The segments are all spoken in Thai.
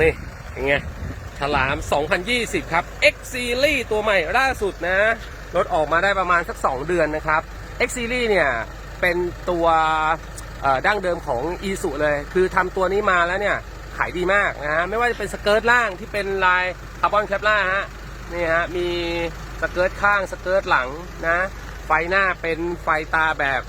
นี่ยังไงฉลาม 2020 ครับ X Series ตัวใหม่ล่าสุดนะ รถออกมาได้ประมาณสัก 2 เดือนนะครับ X Series เนี่ยเป็นตัวดั้งเดิมของ e s u เลย คือทำตัวนี้มาแล้วเนี่ยขายดีมากนะฮะ ไม่ว่าจะเป็นสเกิร์ตล่างที่เป็นลายคาร์บอนแคปล่าฮะ นี่ฮะ มีสเกิร์ตข้างสเกิร์ตหลังนะ ไฟหน้าเป็นไฟตาแบบ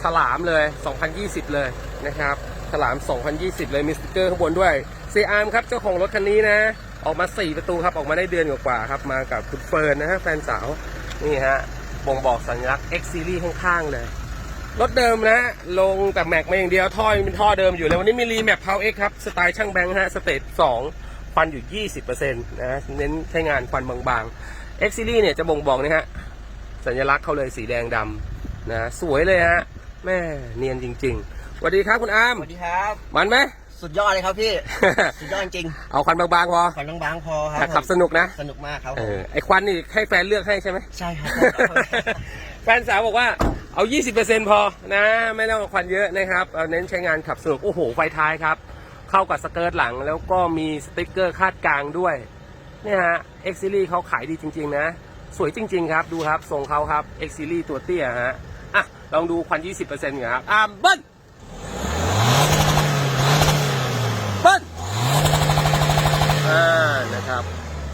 ฉลามเลย 2020 เลยนะครับ ฉลาม 2020 เลยมีสติกเกอร์ข้างบนด้วย ซีอาร์มครับเจ้าของรถคันนี้นะ ออกมา 4 ประตูครับออกมาได้เดือนกว่าๆครับมากับคุณเฟิร์นนะฮะแฟนสาวนี่ฮะบ่งบอกสัญลักษณ์ X Series ข้างๆเลยรถเดิมนะ ลงแต่แม็กมาอย่างเดียวท่อยังเป็นท่อเดิมอยู่เลยวันนี้มีรีแมปเพาเอ็กครับสไตล์ช่างแบงค์ฮะสเตจ2ควันอยู่ 20%นะเน้นใช้งานควันบางๆ X Series เนี่ยจะบ่งบอกนะฮะสัญลักษณ์เขาเลยสีแดงดำนะสวยเลยฮะแม่เนียนจริงๆสวัสดีครับคุณอามสวัสดีครับมันไหม สุดยอดเลยครับพี่ สุดยอดจริงเอาควันบางๆพอๆขวัญบางๆพอครัแต่บขับสนุกนะสนุกมากครับเออไอควันนี่ให้แฟนเลือกให้ใช่ไหม ใช่ครับ แฟนสาวบอกว่าเอา 20%พอนะ ไม่ต้องเอาควันเยอะนะครับเอาเน้นใช้งานขับสนุก โอ้โห ไฟท้ายครับ เข้ากับสเกิร์ตหลังแล้วก็มีสติ๊กเกอร์คาดกลางด้วยเนี่ยฮะ X Series เขาขายดีจริง ๆ นะ สวยจริง ๆ ครับ ดูครับทรงเขาครับ X Series ตัวเตี้ยฮะ อะ ลองดูควัน 20%กันครับอะเบิ้ลเบิ้ลอ่า นะครับ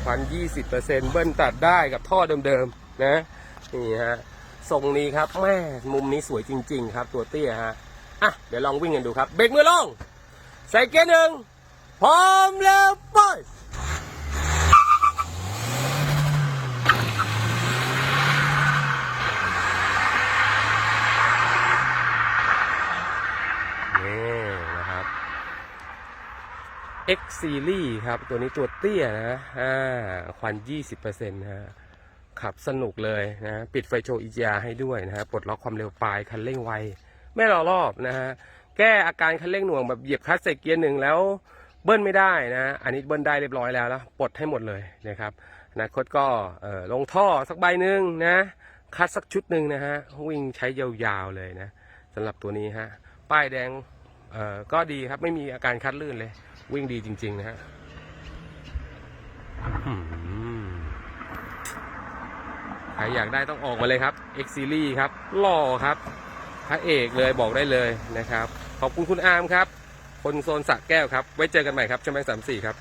ควัน 20%เบิ้ลตัดได้กับท่อเดิมๆนะนี่ฮะทรงนี้ครับแม่มุมนี้สวยจริง ๆ ครับ ตัวเตี้ยฮะอะเดี๋ยวลองวิ่งกันดูครับ เบรกมือลง ใส่เกียร์หนึ่งพร้อมแล้วไป นี่นะครับ X Series ครับ ตัวนี้ตัวเตี้ยนะอ่าควัน 20%นะฮะขับสนุกเลยนะปิดไฟโชว์ EGR ให้ด้วยนะฮะปลดล็อกความเร็วปลายคันเร่งไว ไม่รอรอบนะฮะแก้อาการคันเร่งหน่วงแบบเหยียบคลัตช์ใส่เกียร์หนึ่งแล้วเบิ้ลไม่ได้นะ อันนี้เบิ้ลได้เรียบร้อยแล้วแล้วปลดให้หมดเลยนะครับอนาคตก็ลงท่อสักใบหนึ่งนะ คัดสักชุดหนึ่งนะฮะ วิ่งใช้ยาวๆเลยนะสำหรับตัวนี้ฮะ ป้ายแดงก็ดีครับ ไม่มีอาการคัดลื่นเลย วิ่งดีจริง ๆ นะฮะใครอยากได้ต้องออกมาเลยครับ X Series ครับหล่อครับพระเอกเลยบอกได้เลยนะครับ ขอบคุณคุณอาร์มครับ คนโซนสระแก้วครับ ไว้เจอกันใหม่ครับช่องแบงสามสี่ครับ